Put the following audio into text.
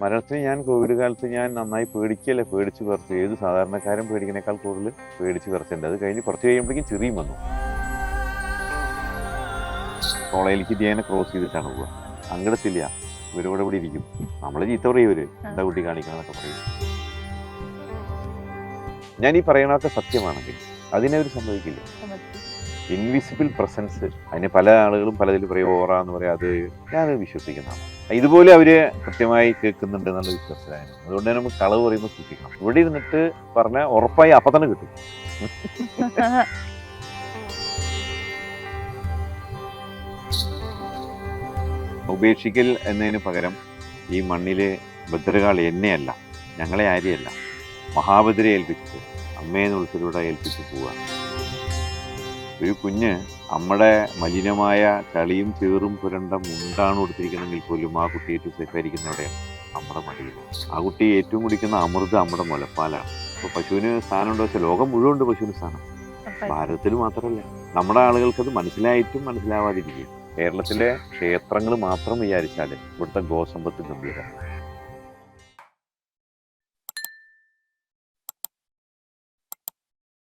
മരണത്തിന് ഞാൻ കോവിഡ് കാലത്ത് ഞാൻ നന്നായി പേടിക്കല്ലേ? പേടിച്ച് കുറച്ച് ഏത് സാധാരണക്കാരൻ പേടിക്കുന്നേക്കാൾ കൂടുതൽ പേടിച്ച് കുറച്ചുണ്ട് അത് കഴിഞ്ഞ് കുറച്ച് കഴിയുമ്പോഴേക്കും ചെറിയും വന്നു. കോളേജിലേക്ക് ധ്യാനം ക്രോസ് ചെയ്തിട്ടാണ് പോവുക. അങ്ങടത്തില്ല ഇവരോട് ഇവിടെ ഇരിക്കും. നമ്മൾ ചീത്ത പറയും ഇവർ. എന്താ കുട്ടി കാണിക്കണമെന്നൊക്കെ പറയും. ഞാൻ ഈ പറയണതൊക്കെ സത്യമാണെങ്കിൽ അതിനെ അവർ സമ്മതിക്കില്ല. ഇൻവിസിബിൾ പ്രസൻസ് അതിന് പല ആളുകളും പലതിൽ പറയും ഓറ എന്ന് പറയാം. അത് ഞാൻ വിശ്വസിക്കുന്നതാണ് ഇതുപോലെ അവർ കൃത്യമായി കേൾക്കുന്നുണ്ട് എന്നുള്ള വിശ്വാസമായിരുന്നു അതുകൊണ്ട് തന്നെ നമുക്ക് കളവ് പറയുമ്പോൾ സൂക്ഷിക്കണം. ഇവിടെ ഇരുന്നിട്ട് പറഞ്ഞാൽ ഉറപ്പായി അപ്പം തന്നെ കിട്ടും. ഉപേക്ഷിക്കൽ എന്നതിന് പകരം ഈ മണ്ണിലെ ഭദ്രകാളി എന്നെയല്ല ഞങ്ങളെ ആരെയല്ല മഹാഭദ്രയെ ഏൽപ്പിച്ചിട്ട് അമ്മയെ ഉൾപ്പെടെ ഏൽപ്പിച്ച് പോവുക ഒരു കുഞ്ഞ് നമ്മുടെ മലിനമായ ചളിയും ചേറും പുരണ്ട മുണ്ടാണ് കൊടുത്തിരിക്കുന്നതെങ്കിൽ പോലും ആ കുട്ടി ഏറ്റവും സേഫായിരിക്കുന്ന എവിടെയാണ്? നമ്മുടെ മടിയിൽ. ആ കുട്ടി ഏറ്റവും കുടിക്കുന്ന അമൃത് നമ്മുടെ മുലപ്പാലാണ്. ഇപ്പോൾ പശുവിന് സ്ഥാനമുണ്ടോ വെച്ചാൽ ലോകം മുഴുവൻ ഉണ്ട് പശുവിന് സ്ഥാനം ഭാരതത്തിൽ മാത്രമല്ല. നമ്മുടെ ആളുകൾക്ക് അത് മനസ്സിലായിട്ടും മനസ്സിലാവാതിരിക്കും കേരളത്തിലെ ക്ഷേത്രങ്ങൾ മാത്രം വിചാരിച്ചാൽ ഇവിടുത്തെ ഗോസമ്പത്ത് ഗംഭീരമാണ്.